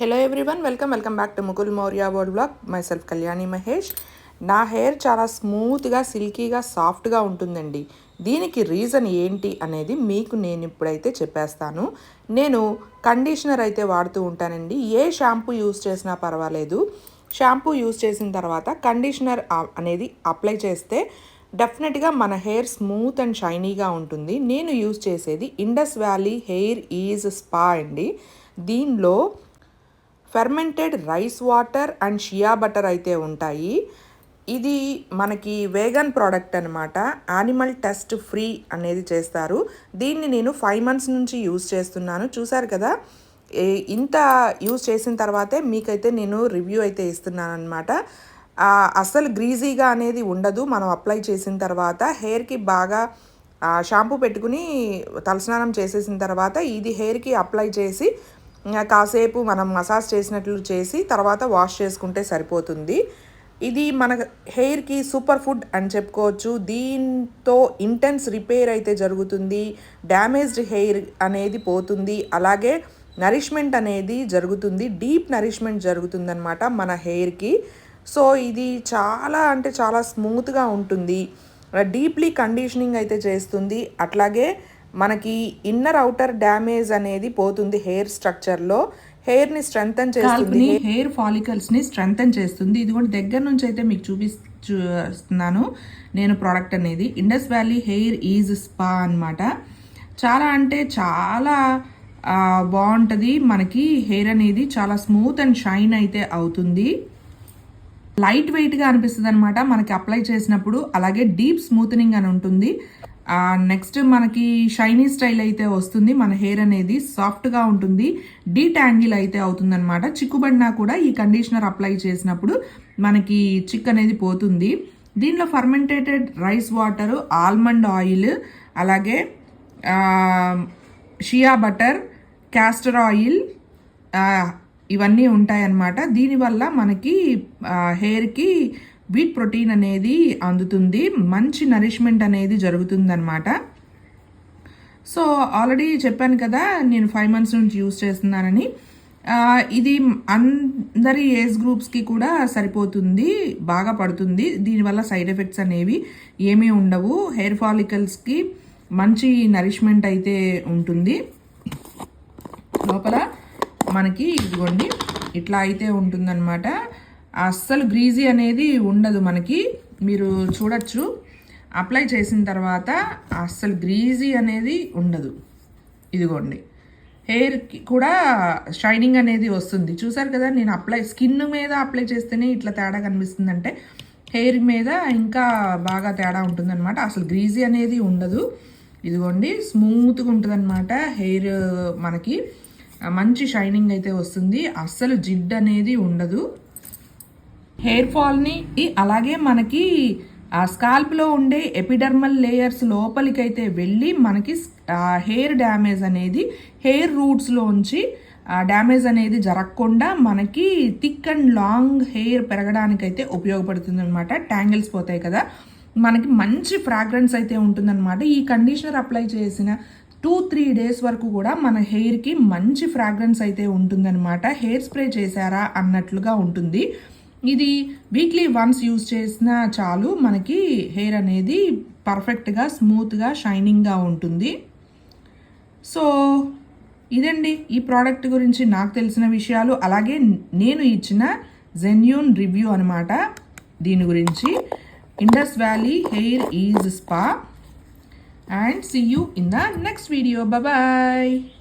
Hello everyone welcome welcome back to Mukul Maurya board blog myself Kalyani Mahesh నా hair చాలా స్మూత్గా సిల్కీగా సాఫ్ట్గా ఉంటుందండి. దీనికి రీజన్ ఏంటి అనేది మీకు నేను ఇప్పుడైతే చెప్పేస్తాను. నేను కండిషనర్ అయితే వాడుతూ ఉంటానండి. ఏ షాంపూ యూస్ చేసినా పర్వాలేదు. షాంపూ యూస్ చేసిన తర్వాత కండిషనర్ అనేది అప్లై చేస్తే డెఫినెట్గా మన హెయిర్ స్మూత్ అండ్ షైనీగా ఉంటుంది. నేను యూస్ చేసేది Indus valley hair is spa అండి. దీనిలో fermented rice water and shea butter అయితే ఉంటాయి. ఇది మనకి వేగన్ ప్రోడక్ట్ అనమాట యానిమల్ టెస్ట్ ఫ్రీ అనేది చేస్తారు. దీన్ని నేను ఫైవ్ మంత్స్ నుంచి యూస్ చేస్తున్నాను. చూసారు కదా? ఇంత యూస్ చేసిన తర్వాతే మీకైతే నేను రివ్యూ అయితే ఇస్తున్నాను అనమాట అస్సలు గ్రీజీగా అనేది ఉండదు. మనం అప్లై చేసిన తర్వాత హెయిర్కి బాగా ఆ, షాంపూ పెట్టుకుని తలస్నానం చేసేసిన తర్వాత ఇది హెయిర్కి అప్లై చేసి కాసేపు మనం మసాజ్ చేసినట్లు చేసి తర్వాత వాష్ చేసుకుంటే సరిపోతుంది. ఇది మన హెయిర్కి సూపర్ ఫుడ్ అని చెప్పుకోవచ్చు. దీంతో ఇంటెన్స్ రిపేర్ అయితే జరుగుతుంది. డ్యామేజ్డ్ హెయిర్ అనేది పోతుంది. అలాగే నరిష్మెంట్ అనేది జరుగుతుంది. డీప్ నరిష్మెంట్ జరుగుతుందన్నమాట మన హెయిర్కి. సో ఇది చాలా అంటే చాలా స్మూత్గా ఉంటుంది. డీప్లీ కండిషనింగ్ అయితే చేస్తుంది. అట్లాగే మనకి ఇన్నర్ అవుటర్ డ్యామేజ్ అనేది పోతుంది హెయిర్ స్ట్రక్చర్లో హెయిర్ని స్ట్రెంగ్తన్ చేస్తుంది. హెయిర్ ఫాలికల్స్ని స్ట్రెంగ్తన్ చేస్తుంది. ఇదిగోండి దగ్గర నుంచి అయితే మీకు చూపిస్తున్నాను నేను ప్రోడక్ట్ అనేది. Indus valley hair is spa అనమాట చాలా అంటే చాలా బాగుంటుంది. మనకి హెయిర్ అనేది చాలా స్మూత్ అండ్ షైన్ అయితే అవుతుంది. లైట్ వెయిట్గా అనిపిస్తుంది అనమాట మనకి అప్లై చేసినప్పుడు అలాగే డీప్ స్మూత్నింగ్ అని ఉంటుంది. నెక్స్ట్ మనకి షైనీ స్టైల్ అయితే వస్తుంది. మన హెయిర్ అనేది సాఫ్ట్గా ఉంటుంది. డీటాంగిల్ అయితే అవుతుందన్నమాట. చిక్కుబడినా కూడా ఈ కండిషనర్ అప్లై చేసినప్పుడు మనకి చిక్ అనేది పోతుంది. దీనిలో fermentated rice water almond oil అలాగే షియా బటర్ క్యాస్టర్ ఆయిల్ ఇవన్నీ ఉంటాయన్నమాట. దీనివల్ల మనకి హెయిర్కి వీట్ ప్రోటీన్ అనేది అందుతుంది మంచి నరిష్మెంట్ అనేది జరుగుతుందనమాట సో ఆల్రెడీ చెప్పాను కదా నేను ఫైవ్ మంత్స్ నుంచి యూజ్ చేస్తున్నానని. ఇది అందరి ఏజ్ గ్రూప్స్కి కూడా సరిపోతుంది బాగా పడుతుంది. దీనివల్ల సైడ్ ఎఫెక్ట్స్ అనేవి ఏమీ ఉండవు. హెయిర్ ఫాలికల్స్కి మంచి నరిష్మెంట్ అయితే ఉంటుంది. లోపల మనకి ఇదిగోండి ఇట్లా అయితే ఉంటుందన్నమాట. అస్సలు గ్రీజీ అనేది ఉండదు మనకి. మీరు చూడొచ్చు. అప్లై చేసిన తర్వాత అస్సలు గ్రీజీ అనేది ఉండదు. ఇదిగోండి. హెయిర్కి కూడా షైనింగ్ అనేది వస్తుంది. చూసారు కదా నేను అప్లై స్కిన్ మీద అప్లై చేస్తేనే ఇట్లా తేడా కనిపిస్తుంది అంటే హెయిర్ మీద ఇంకా బాగా తేడా ఉంటుందన్నమాట. అసలు గ్రీజీ అనేది ఉండదు. ఇదిగోండి స్మూత్గా ఉంటుందన్నమాట హెయిర్ మనకి. మంచి షైనింగ్ అయితే వస్తుంది. అస్సలు జిడ్ అనేది ఉండదు. హెయిర్ ఫాల్ని అలాగే మనకి ఆ స్కాల్ప్లో ఉండే ఎపిడర్మల్ లేయర్స్ లోపలికైతే వెళ్ళి మనకి హెయిర్ డ్యామేజ్ అనేది హెయిర్ రూట్స్లోంచి డ్యామేజ్ అనేది జరగకుండా మనకి థిక్ అండ్ లాంగ్ హెయిర్ పెరగడానికైతే ఉపయోగపడుతుంది అనమాట ట్యాంగిల్స్ పోతాయి కదా. మనకి మంచి ఫ్రాగ్రెన్స్ అయితే ఉంటుందన్నమాట. ఈ కండిషనర్ అప్లై చేసిన టూ త్రీ డేస్ వరకు కూడా మన హెయిర్కి మంచి ఫ్రాగ్రెన్స్ అయితే ఉంటుందన్నమాట. హెయిర్ స్ప్రే చేశారా అన్నట్లుగా ఉంటుంది. ఇది వీక్లీ వన్స్ యూజ్ చేసినా చాలు మనకి హెయిర్ అనేది పర్ఫెక్ట్గా స్మూత్గా షైనింగ్గా ఉంటుంది. సో ఇదండి ఈ ప్రోడక్ట్ గురించి నాకు తెలిసిన విషయాలు. అలాగే నేను ఇచ్చిన జెన్యూన్ రివ్యూ అనమాట దీని గురించి. Indus valley hair is spa and see you in the next video. Bye bye